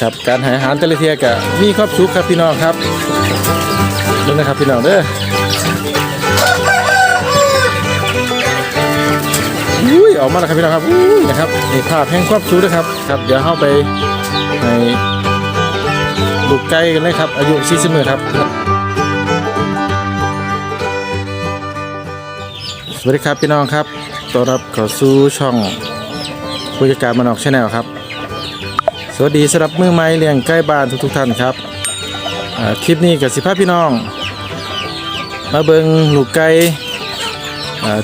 ครับการหาอาหารแต่ละเทียกะมีครอบสุขครับพี่น้องครับดูนะครับพี่น้องเด้ออุ้ยออกมาแล้วครับพี่น้องครับอุ้ยนะครับนี่ภาพแห่งครอบสุขนะครับครับ เดี๋ยวเข้าไปในลูกไก่กันเลยครับ อายุ40มือครับ สวัสดีครับพี่น้องครับต้อนรับเข้าสู่ช่องผู้จัดการมานอกชาแนลครับ สวัสดีสำหรับมือไม้เลี้ยงใกล้บ้านทุกๆท่านครับคลิปนี้กับสิภาพพี่น้อง มาเบิงลูกไก่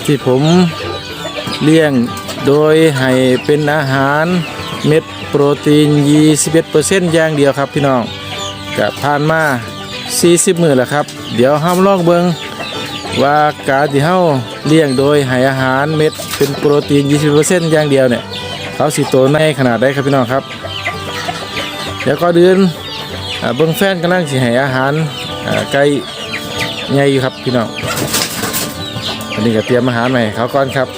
ที่ผมเลี้ยงโดยให้เป็นอาหารเม็ดโปรตีน 21%อย่างเดียวครับพี่น้องกับผ่านมา 40 มือแล้วครับ เดี๋ยวห้ามลองเบิงว่าการที่เฮาเลี้ยงโดยให้อาหารเม็ดเป็นโปรตีน 20%อย่างเดียวเนี่ยเขาสิโตในขนาดใดครับพี่น้องครับ เดี๋ยวก็เดืนเบิ้งแฟนกำลังสิให้อาหารไก่ใหญ่อยู่ครับพี่น้องอันนี้ก็เตรียมอาหารใหม่เขาก่อนครับ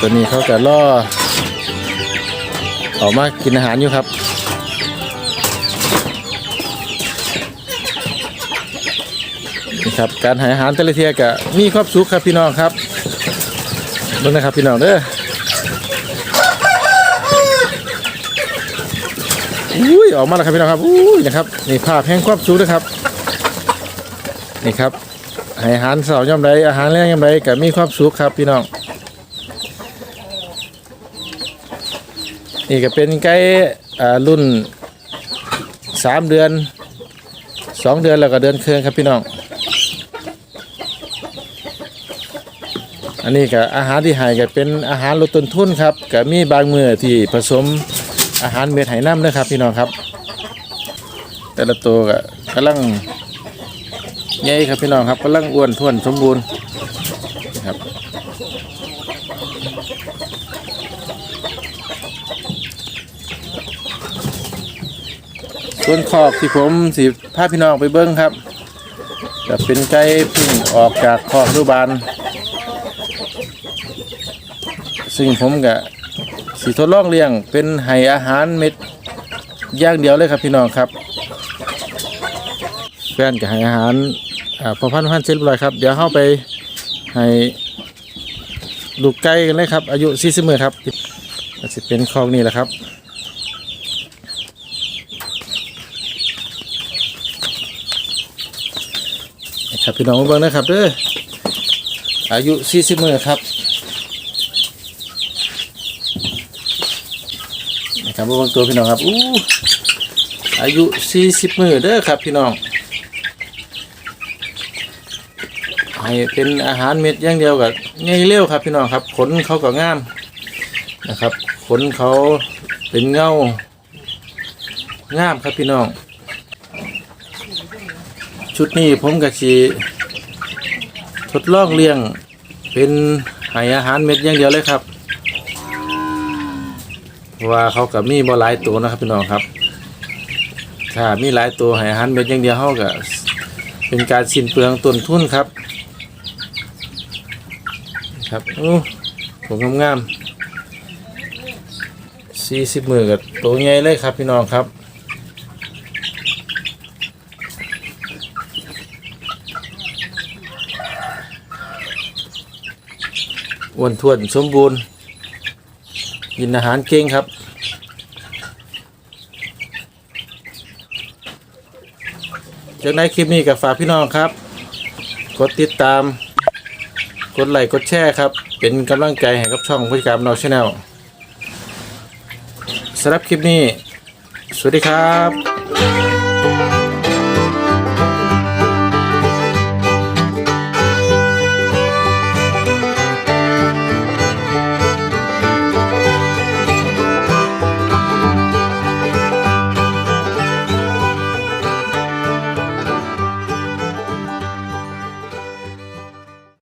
ตัวนี้เขาจะล่อออกมากินอาหารอยู่ครับนี่ครับการห้อาหารแต่ละเทียกะมีครอบสุขครับพี่น้องครับดูนะครับพี่น้องเด้อ อุ้ยออกมาแล้วครับพี่น้องครับอุ้ยนะครับนี่ภาพแห่งความสุขนะครับนี่ครับให้อาหารเสาร์ย่ำใดอาหารแรงย่ำใดกะมีความสุขครับพี่น้องนี่ก็เป็นไก่อ่ารุ่นสามเดือนสองเดือนแล้วก็เดือนครึ่องครับพี่น้อง อันนี้ก็อาหารที่ให้ก็เป็นอาหารลดต้นทุนครับก็มีบางมือที่ผสม อาหารเม็ดไหน้ำนะครับ พี่น้องครับ แต่ละตัวก็กำลังใหญ่ครับพี่น้องครับกำลังอ้วนท้วนสมบูรณ์ครับส่วนขอบที่ผมสิพาพี่น้องไปเบิ้งครับจะเป็นไก่พึ่งออกจากคอกรูบานซึ่งผมก็ สีทดลองเลี้ยงเป็นไห้อาหารเม็ดย่างเดียวเลยครับพี่น้องครับแฟนกับไห้อาหารอ่าพอพันพันเสร็จเรียบร้อยครับ เดี๋ยวเข้าไปให้ลูกไก่กันเลยครับ อายุ40มือครับก็จะเป็นคลองนี้แหละครับครับพี่น้องเบิ่งนะครับเด้ออายุ40มื้อครับ นะ ครับเบางตัวพี่น้องครับอู้อายุ40มือเด้อครับพี่น้องให้เป็นอาหารเม็ดอย่างเดียวกับง่ายเร็วครับพี่น้องครับขนเขาก็งามนะครับขนเขาเป็นเงางามครับพี่น้อง ชุดนี้ผมกับชีทดลองเลี้ยงเป็นให้อาหารเม็ดอย่างเดียวเลยครับ ว่าเขากับมีบ่หลายตัวนะครับพี่น้องครับ ถ้ามีหลายตัวให้หารเม็ดอย่างเดียวเขาก็เป็นการสิ้นเปลืองต้นทุนครับ ครับโอ้ผมงามๆสี่สิบมือกับตัวใหญ่เลยครับพี่น้องครับอ้วนท้วนสมบูรณ์ กินอาหารเก่งครับ จากในคลิปนี้กับฝากพี่น้องครับ กดติดตาม กดไลค์กดแชร์ครับ เป็นกำลังใจให้กับช่องพิการนอชแนลสำหรับคลิปนี้ สวัสดีครับ